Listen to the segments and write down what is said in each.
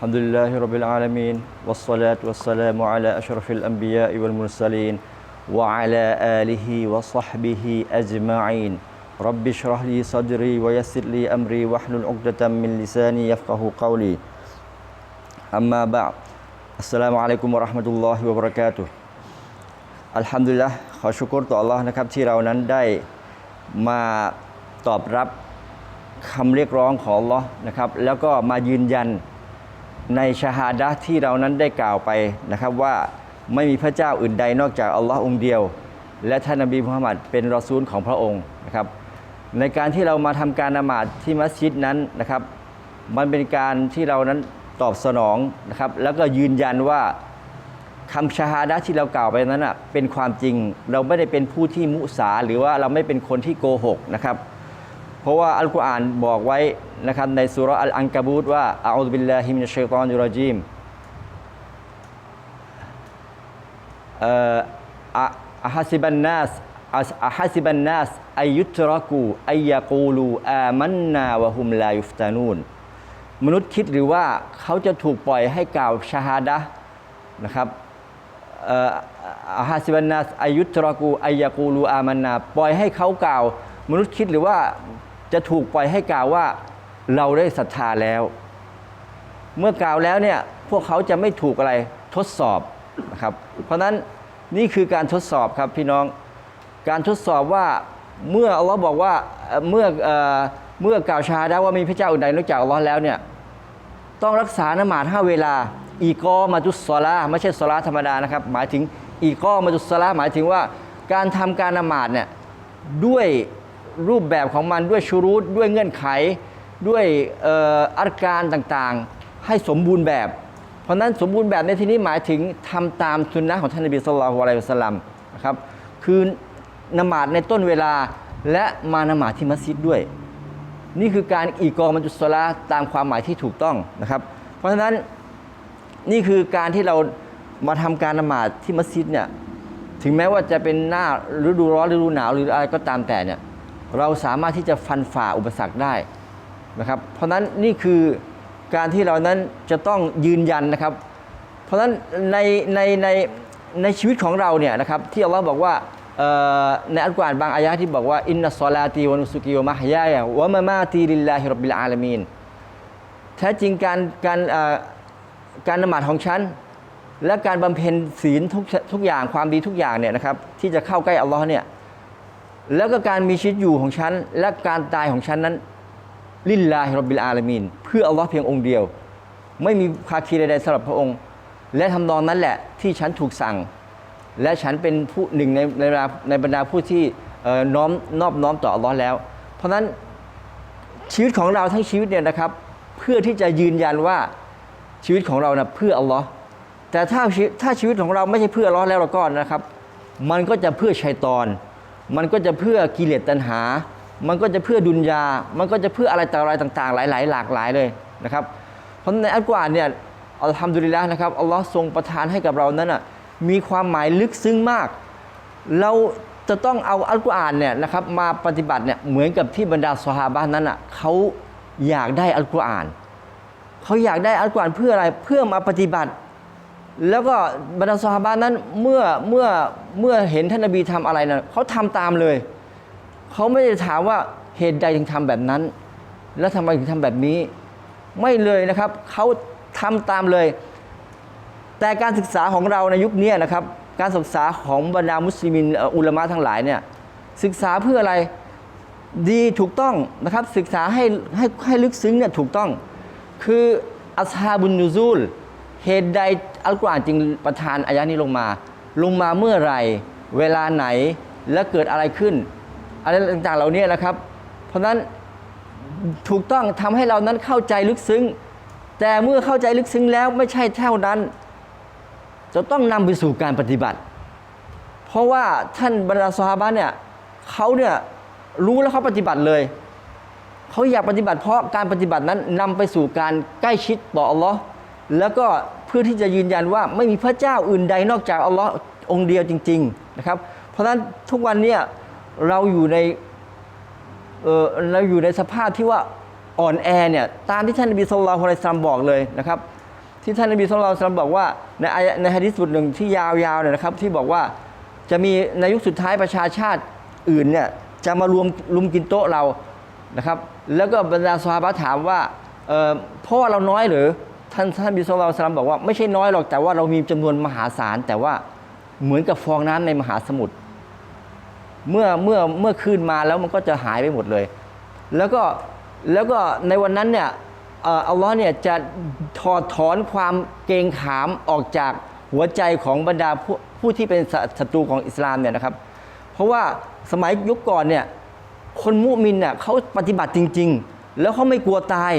الحمد لله رب العالمين والصلاة والسلام على أشرف الأنبياء والمرسلين وعلى آله وصحبه أجمعين رب اشرح لي صدري ويسر لي أمري واحلل عقدة من لساني يفقه قولي أما بعد السلام عليكم ورحمة الله وبركاته อัลฮัมดุลิลละขอชุกรต่อ Allah นะครับที่เรานั้นได้มาตอบรับคำเรียกร้องของ Allah นะครับแล้วก็มายืนยัน ในชาฮาดะที่เรานั้นได้กล่าวไปนะครับว่าไม่มีพระเจ้าอื่นใดนอกจากอัลลอฮ์องเดียว และท่านนบีมุฮัมมัดเป็นรอซูลของพระองค์นะครับในการที่เรามาทำการนมาดที่มัสยิดนั้นนะครับมันเป็นการที่เรานั้นตอบสนองนะครับแล้วก็ยืนยันว่าคำชาฮาดะที่เรากล่าวไปนั้นอะเป็นความจริง เราไม่ได้เป็นผู้ที่มุสาหรือว่าเราไม่เป็นคนที่โกหกนะครับ เพราะว่าอัลกุรอานบอกไว้นะครับในสุราอัลอังกบูตว่าอาอุบิลลาฮิมินชัยฏอนิรเราะญีมอ่ออะอะฮัสิบันนัสอะอะฮัสิบันนัสอายุตรกูอัยะกูลูอามันนาวะฮุมลายุฟตานูนมนุษย์คิดหรือว่าเขาจะถูกปล่อยให้กล่าวชาฮาดะนะครับอาฮาซิบันนาสอายุตรกูอายากูลูอามันนา ปล่อยให้เขากล่าว มนุษย์คิดหรือว่า จะถูกปล่อยให้กล่าวว่าเราได้ศรัทธาแล้ว เมื่อกล่าวแล้วเนี่ยพวกเขาจะไม่ถูกอะไรทดสอบนะครับ เพราะนั้นนี่คือการทดสอบครับพี่น้อง การทดสอบว่าเมื่ออัลลอฮ์บอกว่าเมื่อเอเมื่อกล่าวชาดะว่ามีพระเจ้าอื่นใดนอกจากอัลลอฮ์แล้วเนี่ยต้องรักษานมาดห้าเวลา อีกอมาจุสซอลาไม่ใช่สลาธรรมดานะครับ หมายถึงอีกอมาจุสซอลาหมายถึงว่าการทำการนมาดเนี่ยด้วย รูปแบบของมันด้วยชูรูตด้วยเงื่อนไข ด้วยอาการต่างๆ ให้สมบูรณ์แบบ เพราะนั้นสมบูรณ์แบบในที่นี้หมายถึงทำตามสุนนะของท่านนบีสุลต่านอะลัยฮิสลัมนะครับคือนมาดในต้นเวลาและมานมาดที่มัสยิดด้วย นี่คือการอีกอมันจุสลาตามความหมายที่ถูกต้องนะครับ เพราะฉะนั้นนี่คือการที่เรามาทำการนมาดที่มัสยิดเนี่ยถึงแม้ว่าจะเป็นหน้าฤดูร้อนฤดูหนาวหรืออะไรก็ตามแต่เนี่ย เราสามารถที่จะฟันฝ่าอุปสรรคได้นะครับ เพราะฉะนั้นนี่คือการที่เรานั้นจะต้องยืนยันนะครับ เพราะฉะนั้นในในในในชีวิตของเราเนี่ยนะครับที่อัลลอฮ์บอกว่าในอัลกุรอานบางอายะห์ที่บอกว่าอินนัสซอลาตีวะนุสุกีวะมะฮยายะวะมะมาตีลิลลาฮิรับบิลอาลามีนแท้จริงการการการนมาดของฉัน และการบำเพ็ญศีลทุกทุกอย่างความดีทุกอย่างเนี่ยนะครับที่จะเข้าใกล้อัลลอฮ์เนี่ย แล้วก็การมีชีวิตอยู่ของฉัน และการตายของฉันนั้น ลิลลาฮิรบบิลอาลามีนเพื่ออัลลอฮ์เพียงองค์เดียว ไม่มีภาคีใดๆสำหรับพระองค์ และทำนองนั้นแหละที่ฉันถูกสั่ง และฉันเป็นผู้หนึ่งในในบรรดาในบรรดาผู้ที่น้อมนอบน้อมต่ออัลลอฮ์แล้ว เพราะฉะนั้นชีวิตของเราทั้งชีวิตเนี่ยนะครับ เพื่อที่จะยืนยันว่าชีวิตของเรานะเพื่ออัลลอฮ์แต่ถ้าถ้าชีวิตของเราไม่ใช่เพื่ออัลลอฮ์แล้วเราก็นะครับ มันก็จะเพื่อชัยตอน มันก็จะเพื่อกิเลสตัณหา มันก็จะเพื่อดุนยา มันก็จะเพื่ออะไรต่ออะไรต่างๆ หลาย ๆ หลากหลายเลยนะครับ เพราะในอัลกุรอานเนี่ยอัลฮัมดุลิลละนะครับอัลลอฮ์ทรงประทานให้กับเรานั้นอะมีความหมายลึกซึ้งมาก เราจะต้องเอาอัลกุรอานเนี่ยนะครับมาปฏิบัติเนี่ยเหมือนกับที่บรรดาสหาบะห์นั้นอะเขาอยากได้อัลกุรอานเขาอยากได้อัลกุรอานเพื่ออะไรเพื่อมาปฏิบัติ แล้วก็บรรดาสหาบะห์นั้นเมื่อเมื่อเมื่อเห็นท่านนบีทำอะไรนะเขาทำตามเลย เขาไม่ได้ถามว่าเหตุใดถึงทำแบบนั้น แล้วทำไมถึงทำแบบนี้ ไม่เลยนะครับเขาทำตามเลย แต่การศึกษาของเราในยุคนี้นะครับ การศึกษาของบรรดามุสลิมอุลามะทั้งหลายเนี่ยศึกษาเพื่ออะไรดีถูกต้องนะครับศึกษาให้ให้ให้ลึกซึ้งเนี่ยถูกต้อง คืออัสฮาบุนนูซูล เหตุใดอัลกุรอานจึงประทานอายะนี้ลงมา ลงมาเมื่อไหร่ เวลาไหนและเกิดอะไรขึ้น อะไรต่างๆเหล่านี้นะครับ เพราะฉะนั้นถูกต้องทำให้เรานั้นเข้าใจลึกซึ้ง แต่เมื่อเข้าใจลึกซึ้งแล้วไม่ใช่เท่านั้น จะต้องนำไปสู่การปฏิบัติ เพราะว่าท่านบรรดาสหาบะเนี่ยเขาเนี่ยรู้แล้วเขาปฏิบัติเลยเขาอยากปฏิบัติเพราะการปฏิบัตินั้นนำไปสู่การใกล้ชิดต่ออัลลอฮ์ แล้วก็เพื่อที่จะยืนยันว่าไม่มีพระเจ้าอื่นใดนอกจากอัลลอฮ์องเดียวจริง ๆนะครับ เพราะฉะนั้นทุกวันเนี่ยเราอยู่ในเออเราอยู่ในสภาพที่ว่าอ่อนแอเนี่ยตามที่ท่านนบีสุลต่านฮ์อะลัยซาลามบอกเลยนะครับ ที่ท่านนบีสุลต่านบอกว่าในในฮะดิษบทหนึ่งที่ยาวๆเนี่ยนะครับ ที่บอกว่าจะมีในยุคสุดท้ายประชาชาติอื่นเนี่ยจะมารวมลุมกินโต๊ะเรานะครับ แล้วก็บรรดาซอฮาบะถามว่าเเพราะว่าเราน้อยหรือ ท่านท่านบิสุลต่านบอกว่าไม่ใช่น้อยหรอกแต่ว่าเรามีจำนวนมหาศาล แต่ว่าเหมือนกับฟองน้ำในมหาสมุทรเมื่อเมื่อเมื่อคืนมาแล้วมันก็จะหายไปหมดเลย แล้วก็แล้วก็ในวันนั้นเนี่ยอัลลอฮ์เนี่ยจะถอดถอนความเกงขามออกจากหัวใจของบรรดาผู้ผู้ที่เป็นศัตรูของอิสลามเนี่ยนะครับ เพราะว่าสมัยยุคก่อนเนี่ยคนมุมินเนี่ยเขาปฏิบัติจริง ๆ แล้วเขาไม่กลัวตาย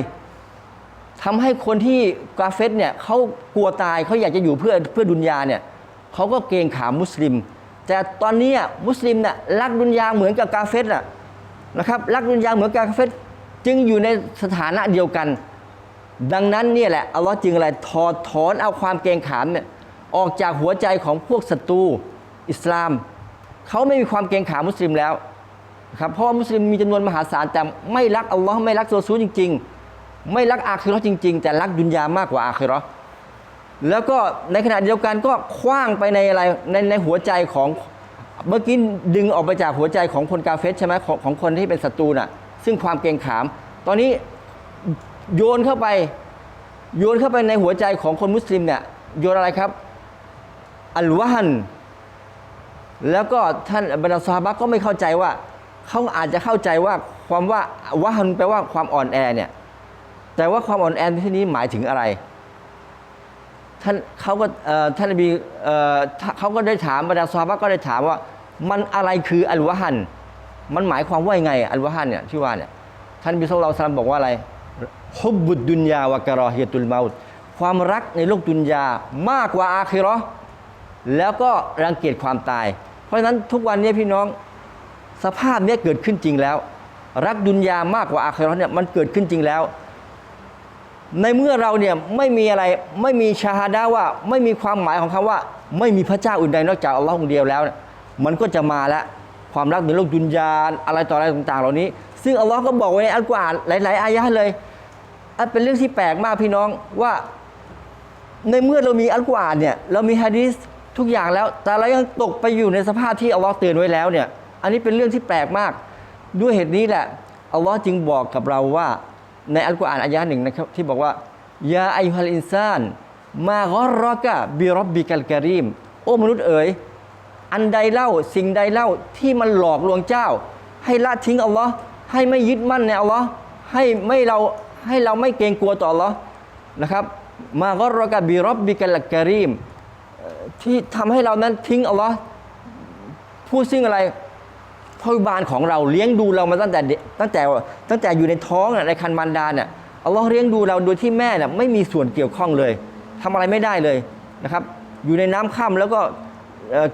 ทำให้คนที่กาเฟตเนี่ยเขากลัวตายเขาอยากจะอยู่เพื่อเพื่อดุนยาเนี่ยเขาก็เกรงขามมุสลิม แต่ตอนนี้มุสลิมเนี่ยรักดุนยาเหมือนกับกาเฟตอะนะครับรักดุนยาเหมือนกับกาเฟตจึงอยู่ในสถานะเดียวกัน ดังนั้นเนี่ยแหละอัลลอฮ์จึงอะไรถอดถอนเอาความเกรงขามเนี่ยออกจากหัวใจของพวกศัตรูอิสลามเขาไม่มีความเกรงขามมุสลิมแล้วครับเพราะว่ามุสลิมมีจำนวนมหาศาลแต่ไม่รักอัลลอฮ์ไม่รักโซซูจริง ๆ ไม่รักอาคิราะห์จริง ๆ แต่รักดุนยามากกว่าอาคิราะห์แล้วก็ในขณะเดียวกันก็คว้างไปในอะไรในในหัวใจของเมื่อกี้ดึงออกไปจากหัวใจของคนกาเฟสใช่ไหมของของคนที่เป็นศัตรูน่ะ ซึ่งความเกรงขาม ตอนนี้โยนเข้าไป โยนเข้าไปในหัวใจของคนมุสลิมเนี่ยโยนอะไรครับ อัลวะฮันแล้วก็ท่านบรรดาซาบะก็ไม่เข้าใจว่า เขาอาจจะเข้าใจว่าความว่าวะฮันแปลว่าความอ่อนแอเนี่ย แต่ว่าความอ่อนแอในที่นี้หมายถึงอะไร ท่านเขาก็ท่านนบีเอ่อเขาก็ได้ถามบรรดาซาบะก็ได้ถามว่า มันอะไรคืออัลวะฮัน มันหมายความว่ายังไง อัลวะฮันเนี่ยที่ว่าเนี่ยท่านบีสุลต่านบอกว่าอะไรฮุบบุดดุนยาวะกะรอฮิยะตุลมาตความรักในโลกดุนยามากกว่าอาคิราะห์แล้วก็รังเกียจความตาย เพราะฉะนั้นทุกวันนี้พี่น้องสภาพนี้เกิดขึ้นจริงแล้ว รักดุนยามากกว่าอาคิราะห์เนี่ยมันเกิดขึ้นจริงแล้ว ในเมื่อเราเนี่ยไม่มีอะไรไม่มีชาฮาดาว่าไม่มีความหมายของคำว่า ไม่มีพระเจ้าอื่นใดนอกจากอัลลอฮ์องเดียวแล้วเนี่ยมันก็จะมาแล้วความรักในโลกดุนยานอะไรต่ออะไรต่าง ๆ เหล่านี้ ซึ่งอัลลอฮ์ก็บอกไว้ในอัลกุรอานหลาย ๆ อายะห์เลยอันเป็นเรื่องที่แปลกมากพี่น้องว่า ในเมื่อเรามีอัลกุรอานเนี่ยเรามีฮะดีษทุกอย่างแล้ว แต่เรายังตกไปอยู่ในสภาพที่อัลลอฮ์เตือนไว้แล้วเนี่ยอันนี้เป็นเรื่องที่แปลกมาก ด้วยเหตุนี้แหละอัลลอฮ์จึงบอกกับเราว่า ในอัลกุรอานอายะหนึ่งนะครับที่บอกว่ายาอายุฮัลอินซาน มากอรอกะบิรบบิกัลกรีม โอ้มนุษย์เอ๋ยอันใดเล่าสิ่งใดเล่าที่มันหลอกลวงเจ้า ให้ละทิ้งอัลลอฮ์ให้ไม่ยึดมั่นในอัลลอฮ์ให้ไม่เราให้เราไม่เกรงกลัวต่ออัลลอฮ์นะครับ มากอรอกะบิรบบิกัลกรีมที่ทำให้เรานั้นทิ้งอัลลอฮ์ผู้ซึ่งอะไร พ่อบิบาลของเราเลี้ยงดูเรามาตั้งแต่ตั้งแต่ตั้งแต่อยู่ในท้องในคันมารดาเนี่ยอัลลอฮ์เลี้ยงดูเราโดยที่แม่น่ะไม่มีส่วนเกี่ยวข้องเลยทำอะไรไม่ได้เลยนะครับอยู่ในน้ำค่ำแล้วก็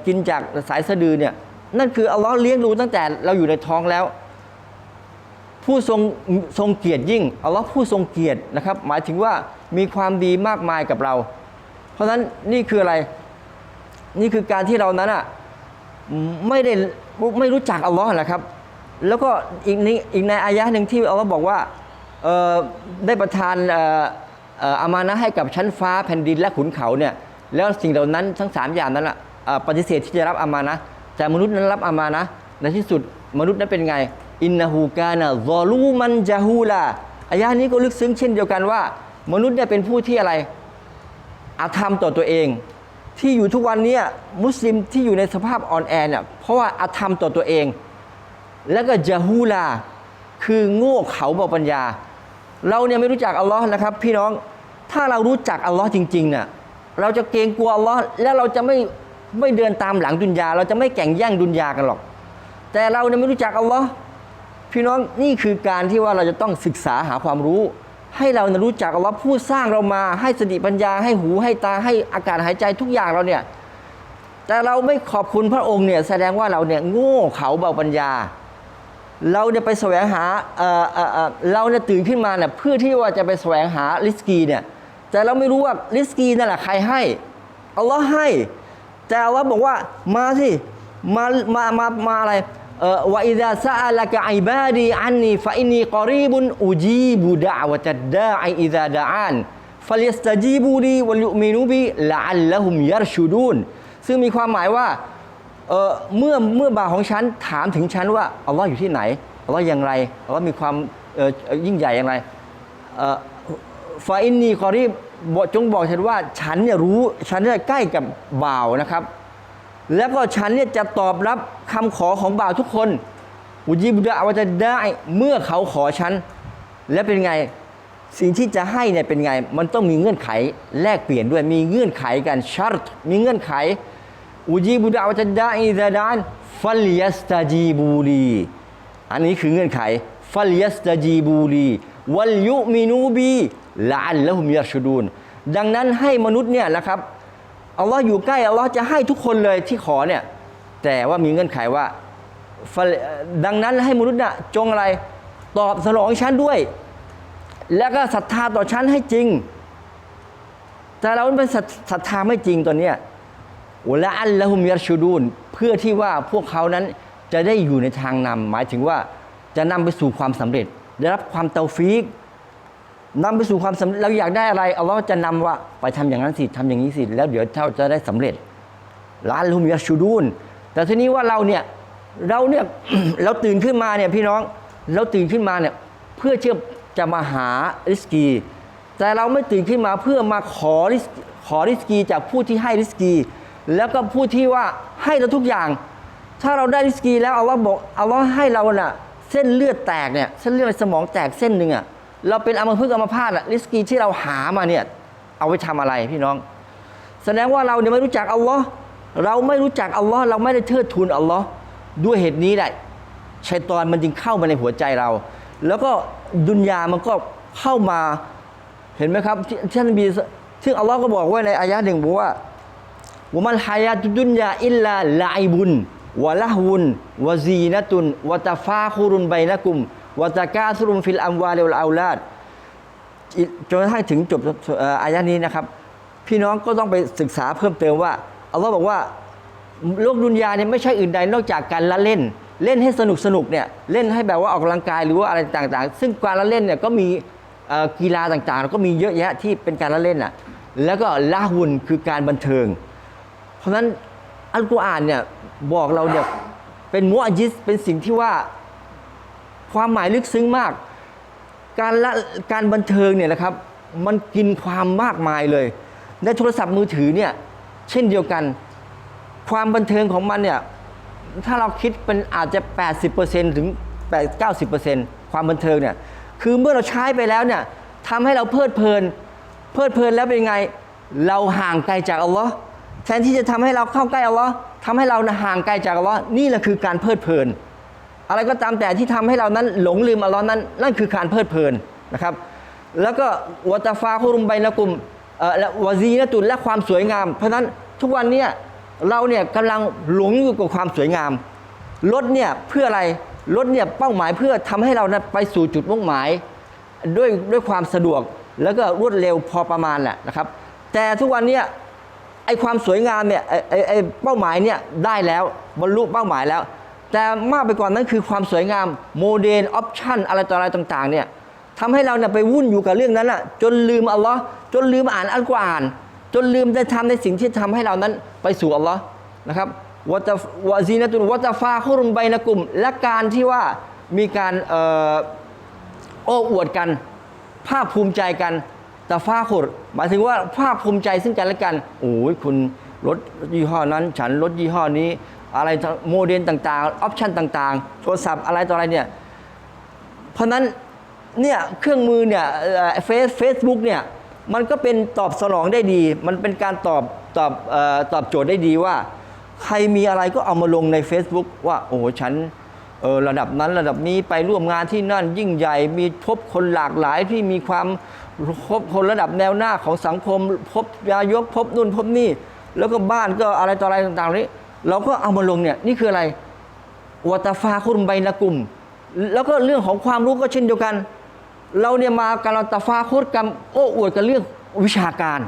กินจากสายสะดือเนี่ยนั่นคืออัลลอฮ์เลี้ยงดูตั้งแต่เราอยู่ในท้องแล้ว ผู้ทรงทรงเกียรติยิ่งอัลลอฮ์ผู้ทรงเกียรตินะครับ หมายถึงว่ามีความดีมากมายกับเรา เพราะฉะนั้นนี่คืออะไร นี่คือการที่เรานั้นอะ ไม่ได้ไม่รู้จักอัลลอฮ์นะครับ แล้วก็อีกในอีกในอายะห์หนึ่งที่อัลลอฮ์บอกว่าได้ประทานอามานะให้กับชั้นฟ้าแผ่นดินและขุนเขาเนี่ยแล้วสิ่งเหล่านั้นทั้งสามอย่างนั้นอะเอ่อปฏิเสธที่จะรับอามานะแต่มนุษย์นั้นรับอามานะในที่สุดมนุษย์นั้นเป็นไง อินนาฮูกานะซอลูมันจาฮูลาอายะห์นี้ก็ลึกซึ้งเช่นเดียวกันว่า มนุษย์เนี่ยเป็นผู้ที่อะไรอาธรรมต่อตัวเอง ที่อยู่ทุกวันนี้มุสลิมที่อยู่ในสภาพอ่อนแอเนี่ยเพราะว่าอาธรรมต่อตัวเอง แล้วก็จาฮูลาคือโง่เขาเบาปัญญา เราเนี่ยไม่รู้จักอัลลอฮ์นะครับ พี่น้องถ้าเรารู้จักอัลลอฮ์จริงๆเนี่ยเราจะเกรงกลัวอัลลอฮ์และเราจะไม่ไม่เดินตามหลังดุนยา เราจะไม่แข่งแย่งดุนยากันหรอก แต่เราเนี่ยไม่รู้จักอัลลอฮ์พี่น้องนี่คือการที่ว่าเราจะต้องศึกษาหาความรู้ ให้เรารู้จักอัลลอฮ์ผู้สร้างเรามาให้สติปัญญาให้หูให้ตาให้อากาศหายใจทุกอย่างเราเนี่ยแต่เราไม่ขอบคุณพระองค์เนี่ยแสดงว่าเราเนี่ยโง่เขาเบาปัญญา เราเนี่ยไปแสวงหาเอ่อเอ่อเอ่อเราเนี่ยตื่นขึ้นมาเนี่ยเพื่อที่ว่าจะไปแสวงหาริสกีเนี่ยแต่เราไม่รู้ว่าริสกีนั่นแหละใครให้อัลลอฮ์ให้ แต่อัลลอฮ์บอกว่ามาสิมามามามาอะไร วะอิดาซาอักะอิบาดีอันนีฟะอินนีกอรีบุนอุจีบุดะวะจัดดาอิอิดาดาอันฟลิสตาจีบูดีวัลยุมินูบีละอัลละหุมยัรชูดูนซึ่งมีความหมายว่าเออเมื่อเมื่อบ่าวของฉันถามถึงฉันว่าอัลลอฮ์อยู่ที่ไหนอัลลอฮ์อย่างไรอัลลอฮ์มีความเออยิ่งใหญ่อย่างไรเออฟาอินนีคอรีบจงบอกฉันว่าฉันเนี่ยรู้ฉันเนี่ยใกล้กับบ่าวนะครับ แล้วก็ฉันเนี่ยจะตอบรับคำขอของบ่าวทุกคนอุจิบุดะวาจะได้เมื่อเขาขอฉัน และเป็นไงสิ่งที่จะให้เนี่ยเป็นไง มันต้องมีเงื่อนไขแลกเปลี่ยนด้วยมีเงื่อนไขกันชัรตมีเงื่อนไขอุจิบุดะวาจะได้ซาดานฟัลยัสตาจีบูลีอันนี้คือเงื่อนไขฟัลยัสตาจีบูลีวัลยุมินูบีละอัลละหุมยัรชุดูนดังนั้นให้มนุษย์เนี่ยนะครับ อัลลอฮ์อยู่ใกล้อัลลอฮ์จะให้ทุกคนเลยที่ขอเนี่ยแต่ว่ามีเงื่อนไขว่า ดังนั้นให้มนุษย์น่ะจงอะไรตอบสนองฉันด้วย แล้วก็ศรัทธาต่อฉันให้จริง แต่เราเป็นศรัทธาไม่จริงตอนเนี้ยอุละอัลละฮุมยัรชูดูนเพื่อที่ว่าพวกเขานั้นจะได้อยู่ในทางนำหมายถึงว่าจะนำไปสู่ความสำเร็จ ได้รับความเตาฟีก นำไปสู่ความสำเร็จเราอยากได้อะไรอัลลอฮ์จะนำว่าไปทำอย่างนั้นสิทำอย่างนี้สิแล้วเดี๋ยวเจ้าจะได้สำเร็จล้านลุมยัชชูดูนแต่ทีนี้ว่าเราเนี่ยเราเนี่ยเราตื่นขึ้นมาเนี่ยพี่น้องเราตื่นขึ้นมาเนี่ยเพื่อเชื่อจะมาหาริสกี แต่เราไม่ตื่นขึ้นมาเพื่อมาขอริสขอริสกีจากผู้ที่ให้ริสกี แล้วก็ผู้ที่ว่าให้เราทุกอย่าง ถ้าเราได้ริสกีแล้วเอัลลอฮ์บอกเอัลลอฮ์ให้เราน่ะเส้นเลือดแตกเนี่ยเส้นเลือดสมองแตกเส้นหนึ่งอะ เราเป็นอมพฤกษ์อัมพาตอะริสกีที่เราหามาเนี่ยเอาไปทำอะไรพี่น้อง แสดงว่าเราเนี่ยไม่รู้จักอัลลอฮ์เราไม่รู้จักอัลลอฮ์เราไม่ได้เทิดทูนอัลลอฮ์ด้วยเหตุนี้แหละชัยตอนมันจึงเข้ามาในหัวใจเรา แล้วก็ดุนยามันก็เข้ามาเห็นไหมครับที่านบีซึ่งอัลลอฮ์ก็บอกไว้ในอายะห์หนึ่งบอกว่าวมัลฮายาตุดุนยาอิลลาลาอิบุนวะละฮุนวะซีนะตุนวะตะฟาคุรุนไบนะกุม วะตะกาซุรุมฟิลอัมวาลิวลอาลาดจนกระทั่งถึงจบอายะนี้นะครับ พี่น้องก็ต้องไปศึกษาเพิ่มเติมว่าอัลลอฮ์บอกว่าโลกดุนยาเนี่ยไม่ใช่อื่นใดนอกจากการละเล่น เล่นให้สนุกสนุกเนี่ยเล่นให้แบบว่าออกกำลังกายหรือว่าอะไรต่างๆ ซึ่งการละเล่นเนี่ยก็มีกีฬาต่างๆ ก็มีเยอะแยะที่เป็นการละเล่นอะแล้วก็ละฮุนคือการบันเทิง เพราะฉะนั้นอัลกุรอานเนี่ยบอกเราเนี่ยเป็นมุอาจิสเป็นสิ่งที่ว่า ความหมายลึกซึ้งมาก การละการบันเทิงเนี่ยนะครับ มันกินความมากมายเลย ในโทรศัพท์มือถือเนี่ยเช่นเดียวกัน ความบันเทิงของมันเนี่ยถ้าเราคิดเป็นอาจจะ 80%ถึง 90%ความบันเทิงเนี่ยคือเมื่อเราใช้ไปแล้วเนี่ยทำให้เราเพลิดเพลิน เพลิดเพลินแล้วเป็นไง เราห่างไกลจากอัลลอฮ์แทนที่จะทำให้เราเข้าใกล้อัลลอฮ์ทำให้เราห่างไกลจากอัลลอฮ์นี่แหละคือการเพลิดเพลิน อะไรก็ตามแต่ที่ทำให้เรานั้นหลงลืมอัลลอฮ์นั้นนั่นคือการเพลิดเพลินนะครับ แล้วก็วัตฟาคุรุมไบนะกุมเอ่อและวาซีนะตุนและความสวยงาม เพราะฉะนั้นทุกวันเนี้เราเนี่ยกำลังหลงอยู่กับความสวยงามรถเนี่ยเพื่ออะไรรถเนี่ยเป้าหมายเพื่อทำให้เรานะไปสู่จุดมุ่งหมาย ด้วยด้วยความสะดวกแล้วก็รวดเร็วพอประมาณแหละนะครับ แต่ทุกวันเนี้ไอความสวยงามเนี่ยไอไอไอเป้าหมายเนี่ยได้แล้วบรรลุเป้าหมายแล้ว แต่มากไปกว่านั้นคือความสวยงามโมเดลออปชันอะไรต่ออะไรต่างๆเนี่ยทำให้เราเนี่ยไปวุ่นอยู่กับเรื่องนั้นอะจนลืมอัลลอฮ์จนลืมอ่านอัลกุรอาน จนลืมได้ทำในสิ่งที่ทำให้เรานั้นไปสู่อัลลอฮ์นะครับวะตวะซีนะตุนวะตฟาคุรุมไบนะกุม และการที่ว่ามีการโอ้อวดกัน ภาคภูมิใจกันแต่ฟ้าขุดหมายถึงว่าภาคภูมิใจซึ่งกันและกันโอ้ยคุณรถยี่ห้อนั้น ฉันรถยี่ห้อนี้ อะไรโมเดลต่างๆ ออปชันต่างๆ โทรศัพท์อะไรต่ออะไรเนี่ย เพราะนั้นเนี่ยเครื่องมือเนี่ยเฟซเฟซบุ๊กเนี่ยมันก็เป็นตอบสนองได้ดี มันเป็นการตอบตอบอตอบโจทย์ได้ดีว่า ใครมีอะไรก็เอามาลงใน Facebook ว่าโอ้โหฉันเออระดับนั้นระดับนี้ไปร่วมงานที่นั่นยิ่งใหญ่มีพบคนหลากหลายที่มีความพบคนระดับแนวหน้าของสังคม พบนายกพบนู่นพบนี่ แล้วก็บ้านก็อะไรต่ออะไรต่างๆนี้ เราก็เอามาลงเนี่ยนี่คืออะไรวัตฟาคุรไบนะกุม แล้วก็เรื่องของความรู้ก็เช่นเดียวกัน เราเนี่ยมาการเราตฟาคุรกับโอ้อวดกันเรื่องวิชาการ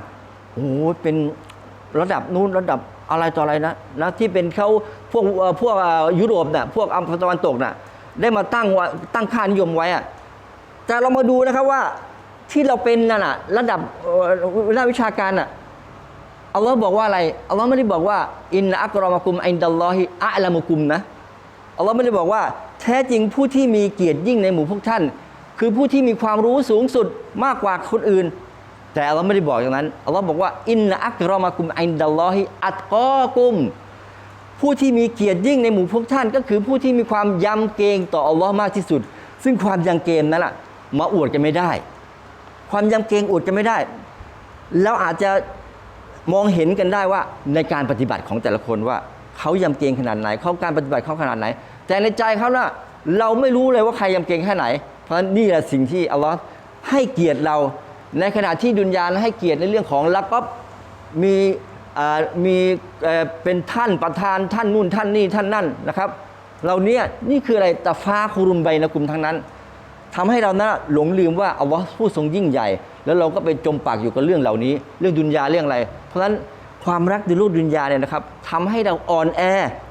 โอ้โหเป็นระดับนู้นระดับอะไรต่ออะไรนะนะที่เป็นเขาพวกพวกยุโรปน่ะพวกอัมตะวันตกน่ะได้มาตั้งตั้งค่านิยมไว้อะแต่เรามาดูนะครับว่าที่เราเป็นนั่นน่ะระดับระดับวิชาการน่ะ อัลลอฮ์บอกว่าอะไรอัลลอฮ์ไม่ได้บอกว่าอินนะอักรอมะกุมอินดัลลอฮิอะละมุกุมนะอัลลอฮ์ไม่ได้บอกว่า แท้จริงผู้ที่มีเกียรติยิ่งในหมู่พวกท่าน คือผู้ที่มีความรู้สูงสุดมากกว่าคนอื่น แต่อัลลอฮ์ไม่ได้บอกอย่างนั้นอัลลอฮ์บอกว่าอินนะอักรอมะกุมอินดัลลอฮิอัตกอกุม ผู้ที่มีเกียรติยิ่งในหมู่พวกท่าน ก็คือผู้ที่มีความยำเกรงต่ออัลลอฮ์มากที่สุด ซึ่งความยำเกรงนั้นอะมาอวดกันไม่ได้ ความยำเกรงอวดกันไม่ได้ แล้วอาจจะ มองเห็นกันได้ว่าในการปฏิบัติของแต่ละคนว่าเขายำเกรงขนาดไหนเขาการปฏิบัติเขาขนาดไหน แต่ในใจเขาน่ะเราไม่รู้เลยว่าใครยำเกรงแค่ไหน เพราะนี่แหละสิ่งที่อัลลอฮ์ให้เกียรติเรา ในขณะที่ดุนยานให้เกียรติในเรื่องของลักก็มีมีเป็นท่านประธานท่านนู่นท่านนี่ท่านนั่นนะครับเราเนี่ยนี่คืออะไรตะฟ้าคุรุมใบนะกลุ่มทั้งนั้นทำให้เรานะหลงลืมว่าอัลลอฮ์ผู้ทรงยิ่งใหญ่ แล้วเราก็ไปจมปากอยู่กับเรื่องเหล่านี้ เรื่องดุนยาเรื่องอะไร เพราะฉะนั้นความรักในโลกดุนยาเนี่ยนะครับทำให้เราอ่อนแอ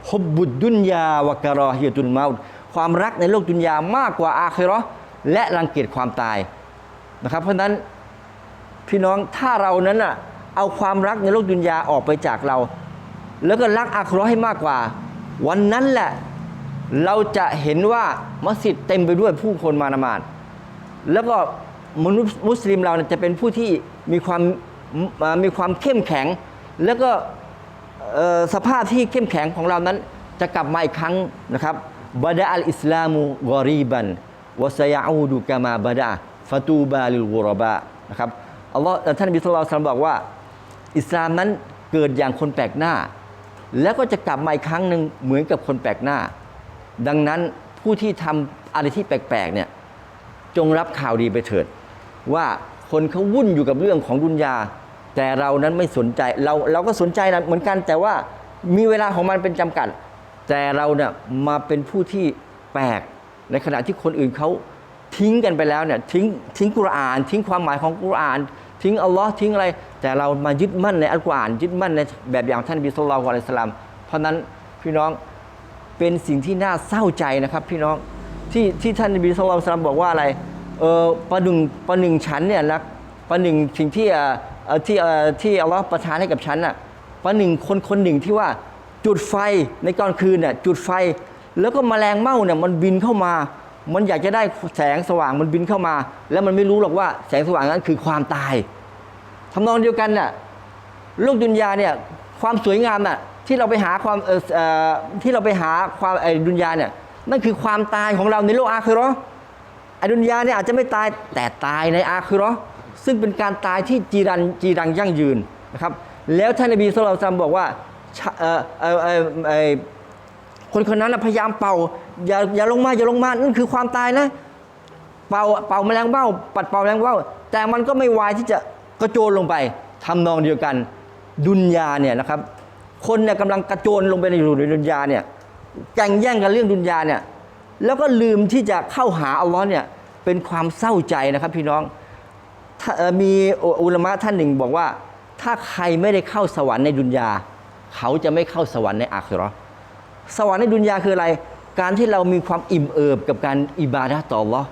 ฮบบุดดุนยาวกรอฮิยตุนเมาต์ความรักในโลกดุนยามากกว่าอาคิราะห์และรังเกียจความตายนะครับ เพราะฉะนั้นพี่น้องถ้าเรานั้นอะเอาความรักในโลกดุนยาออกไปจากเรา แล้วก็รักอาคิราะห์ให้มากกว่า วันนั้นแหละเราจะเห็นว่ามัสยิดเต็มไปด้วยผู้คนมานมาดแล้วก็ มนุษย์มุสลิมเราจะเป็นผู้ที่มีความมีความเข้มแข็ง แล้วก็สภาพที่เข้มแข็งของเรานั้นจะกลับมาอีกครั้งนะครับบาดาอัลอิสลามุกอรีบันวะซยาอูดุกามาบาดาฟาตูบาลิลกุรบะนะครับอัลลอฮ์ท่านบิสุลต่านบอกว่า อิสลามนั้นเกิดอย่างคนแปลกหน้า แล้วก็จะกลับมาอีกครั้งหนึ่งเหมือนกับคนแปลกหน้า ดังนั้นผู้ที่ทำอะไรที่แปลกๆเนี่ยจงรับข่าวดีไปเถิด ว่าคนเขาวุ่นอยู่กับเรื่องของดุนยา แต่เรานั้นไม่สนใจเราเราก็สนใจนะเหมือนกัน แต่ว่ามีเวลาของมันเป็นจำกัด แต่เราเนี่ยมาเป็นผู้ที่แปลกในขณะที่คนอื่นเขาทิ้งกันไปแล้วเนี่ยทิ้งทิ้งกุรอาน ทิ้งความหมายของกุรอาน ทิ้งอัลลอฮ์ทิ้งอะไร แต่เรามายึดมั่นในอัลกุรอาน ยึดมั่นในแบบอย่างท่านบิสุลต่านอะลัยฮิสลามเพราะนั้นพี่น้องเป็นสิ่งที่น่าเศร้าใจนะครับ พี่น้องที่ที่ท่านบีสุลต่านบอกว่าอะไร เออประหนึ่งประหนึ่งฉันเนี่ยนะประหนึ่งสิ่งที่เอ่อที่เอ่อที่อัลลอฮ์ประทานให้กับฉันน่ะประหนึ่งคนคนหนึ่งที่ว่าจุดไฟในกลางคืนเนี่ยจุดไฟ แล้วก็แมลงเม่าเนี่ยมันบินเข้ามา มันอยากจะได้แสงสว่างมันบินเข้ามา แล้วมันไม่รู้หรอกว่าแสงสว่างนั้นคือความตายทำนองเดียวกันน่ะโลกดุนยาเนี่ยความสวยงามน่ะที่เราไปหาความเอ่อที่เราไปหาความไอ้ดุนยาเนี่ยนั่นคือความตายของเราในโลกอาคือหรอ อดุนยาเนี่ยอาจจะไม่ตายแต่ตายในอาคือรอซึ่งเป็นการตายที่จีรันจีรังยั่งยืนนะครับแล้วท่านนบีสุลต่านบอกว่าคนคนนั้นพยายามเป่าอย่าอย่าลงมาอย่าลงมานั่นคือความตายนะเป่าเป่าแมลงเบ้า ปัดเป่าแมลงเบ้า แต่มันก็ไม่วายที่จะกระโจนลงไปทำนองเดียวกัน ดุนยาเนี่ยนะครับ คนเนี่ยกำลังกระโจนลงไปในอยู่ในดุนยาเนี่ยแข่งแย่งกันเรื่องดุนยาเนี่ย แล้วก็ลืมที่จะเข้าหาอัลลอฮ์เนี่ยเป็นความเศร้าใจนะครับพี่น้องมีอุลามะท่านหนึ่งบอกว่า ถ้าใครไม่ได้เข้าสวรรค์ในดุนยา เขาจะไม่เข้าสวรรค์ในอาคิราะห์สวรรค์ในดุนยาคืออะไร การที่เรามีความอิ่มเอิบกับการอิบาดะต่ออัลลอฮ์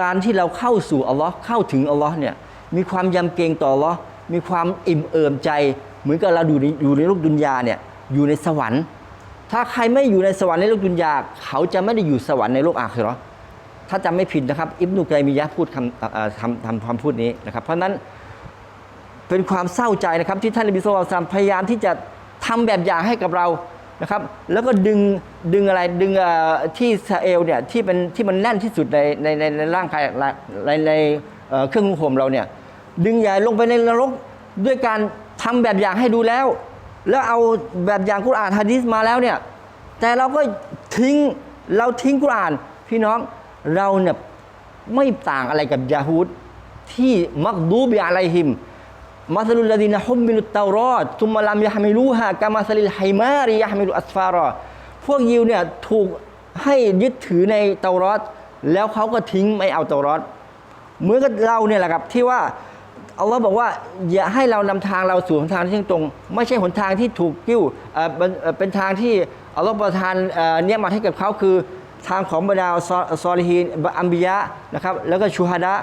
การที่เราเข้าสู่อัลลอฮ์เข้าถึงอัลลอฮ์เนี่ยมีความยำเกรงต่ออัลลอฮ์มีความอิ่มเอิบใจ เหมือนกับเราอยู่ในอยู่ในโลกดุนยาเนี่ยอยู่ในสวรรค์ ถ้าใครไม่อยู่ในสวรรค์ในโลกดุนยา เขาจะไม่ได้อยู่สวรรค์ในโลกอาคิเราะห์ถ้าจำไม่ผิดนะครับ อิบนุกัยมียะพูดคำทำทำความพูดนี้นะครับ เพราะนั้นเป็นความเศร้าใจนะครับที่ท่านนบีสุลต่านพยายามที่จะทำแบบอย่างให้กับเรานะครับ แล้วก็ดึงดึงอะไรดึงที่สราเอลเนี่ยที่เป็นที่มันแน่นที่สุดในในในในร่างกายในในเอ่อเครื่องนุ่งห่มเราเนี่ยดึงใหญ่ลงไปในนรกด้วยการทำแบบอย่างให้ดูแล้ว แล้วเอาแบบอย่างกุรอานฮะดีษมาแล้วเนี่ย แต่เราก็ทิ้งเราทิ้งกุรอาน พี่น้องเราเนี่ยไม่ต่างอะไรกับยาฮูดที่มักดูบิอะลัยฮิมมัสลุลลดีนฮุมมิลุตเตารอดทุมมะลัมยะฮมิลูฮากามาสลิลไฮมาริยะฮมิลุอัสฟารอพวกยิวเนี่ยถูกให้ยึดถือในเตารอดแล้วเขาก็ทิ้งไม่เอาเตารอดเหมือนกับเราเนี่ยแหละครับที่ว่า อัลลอฮ์บอกว่าอย่าให้เรานำทางเราสู่หนทางที่ตรง ไม่ใช่หนทางที่ถูกกิ้วเเป็นเป็นทางที่อัลลอฮ์ประทานเนี่ยมาให้กับเขาคือทางของบรรดาซอซลิฮีนอัมบิยะนะครับแล้วก็ชูฮาดะ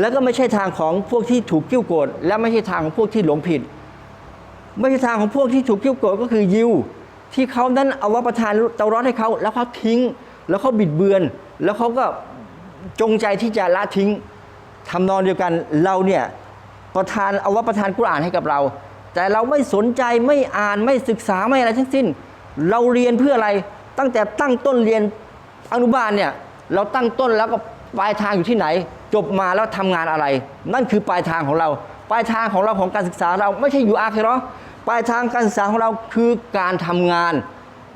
แล้วก็ไม่ใช่ทางของพวกที่ถูกกิ้วโกรธและไม่ใช่ทางของพวกที่หลงผิด ไม่ใช่ทางของพวกที่ถูกกิ้วโกรธก็คือยิว ที่เขานั้นเอาว่าประทานเตารอดให้เขาแล้วเขาทิ้ง แล้วเขาบิดเบือน แล้วเขาก็จงใจที่จะละทิ้ง ทำนองเดียวกันเราเนี่ยประทานเอาว่าประทานกุรอานให้กับเรา แต่เราไม่สนใจไม่อ่านไม่ศึกษาไม่อะไรทั้งสิ้น เราเรียนเพื่ออะไรตั้งแต่ตั้งต้นเรียนอนุบาลเนี่ยเราตั้งต้นแล้วก็ปลายทางอยู่ที่ไหน จบมาแล้วทำงานอะไร นั่นคือปลายทางของเรา ปลายทางของเราของการศึกษาเราไม่ใช่อยู่อาเคเราะปลายทางการศึกษาของเราคือการทำงาน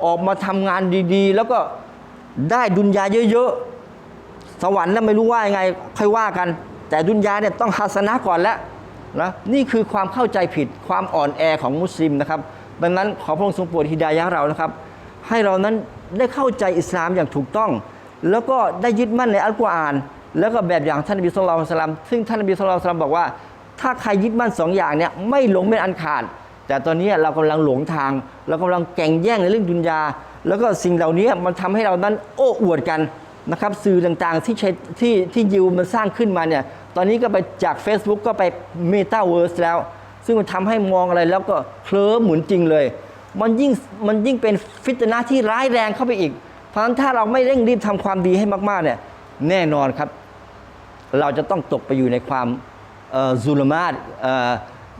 ออกมาทำงานดีๆ แล้วก็ได้ดุนยาเยอะๆสวรรค์นั้นไม่รู้ว่ายังไงค่อยว่ากัน แต่ดุนยาเนี่ยต้องฮัสนะก่อนแล้วนะนี่คือความเข้าใจผิดความอ่อนแอของมุสลิมนะครับ ดังนั้นขอพระองค์ทรงโปรดฮิดายะเรานะครับ ให้เรานั้นได้เข้าใจอิสลามอย่างถูกต้อง แล้วก็ได้ยึดมั่นในอัลกุรอาน แล้วก็แบบอย่างท่านนบีสุลต่านสลัมซึ่งท่านนบีสุลต่านสลัมบอกว่า ถ้าใครยึดมั่นสองอย่างเนี่ยไม่หลงเป็นอันขาด แต่ตอนนี้เรากำลังหลงทาง เรากำลังแข่งแย่งในเรื่องดุนยา แล้วก็สิ่งเหล่านี้มันทำให้เรานั้นโอ้อวดกันนะครับสื่อต่างๆที่ที่ที่ยิวมันสร้างขึ้นมาเนี่ย ตอนนี้ก็ไปจาก Facebook ก็ไป Meta v e r s e แล้ว ซึ่งมันทำให้มองอะไรแล้วก็เคลิ้มเหมือนจริงเลย มันยิ่งมันยิ่งเป็นฟิตนะที่ร้ายแรงเข้าไปอีก เพราะฉะนั้นถ้าเราไม่เร่งรีบทำความดีให้มากๆเนี่ยแน่นอนครับ เราจะต้องตกไปอยู่ในความซุลมาต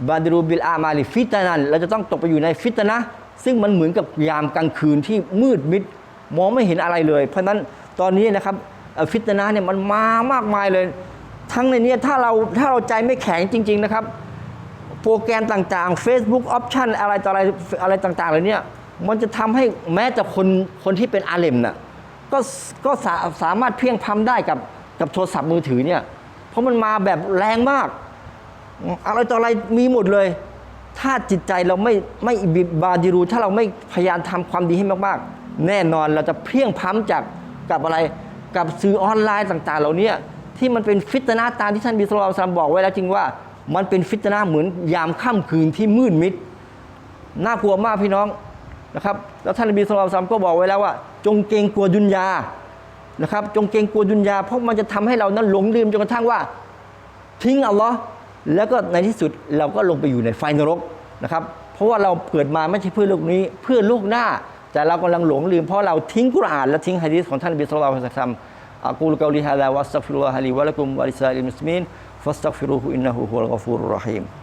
บาดรูบิลอามาลิฟิตนันเราจะต้องตกไปอยู่ในฟิตนะ ซึ่งมันเหมือนกับยามกลางคืนที่มืดมิด มองไม่เห็นอะไรเลย เพราะนั้นตอนนี้นะครับฟิตนะเนี่ยมันมามากมายเลย ทั้งในนี้ถ้าเราถ้าเราใจไม่แข็งจริง ๆ นะครับ โปรแกรมต่างๆ Facebook Option อะไรต่ออะไรอะไรต่างๆเหล่านี้มันจะทำให้แม้แต่คนคนที่เป็นอาเลมน่ะก็ก็สาสามารถเพียงพำได้กับกับโทรศัพท์มือถือเนี่ย เพราะมันมาแบบแรงมาก อะไรต่ออะไรมีหมดเลย ถ้าจิตใจเราไม่ไม่บิบาดิรู ถ้าเราไม่พยายามทำความดีให้มากๆ แน่นอนเราจะเพียงพล้ำจากกับอะไรกับสื่อออนไลน์ต่าง ๆ เหล่านี้ ที่มันเป็นฟิตนาตามที่ท่านบิสลาสามบอกไว้แล้วจริงว่า มันเป็นฟิตนาเหมือนยามค่ำคืนที่มืดมิดน่ากลัวมากพี่น้องนะครับ แล้วท่านบีสุลต่านก็บอกไว้แล้วว่า จงเกรงกลัวดุนยานะครับจงเกรงกลัวดุนยา เพราะมันจะทำให้เรานั้นหลงลืมจนกระทั่งว่า ทิ้งอัลลอฮ์แล้วก็ในที่สุดเราก็ลงไปอยู่ในไฟนรกนะครับเพราะว่าเราเกิดมาไม่ใช่เพื่อโลกนี้เพื่อโลกหน้า แต่เรากำลังหลงลืมเพราะเราทิ้งกุรอานและทิ้งฮะดีษของท่านนบีสุลต่านอักูลกอลิฮะลาวัสตัฟิรุลลอฮะลีวะลักุมวะลิซามสลิมิ นฟัสตัฟิรุฮุอินนะฮูฮุว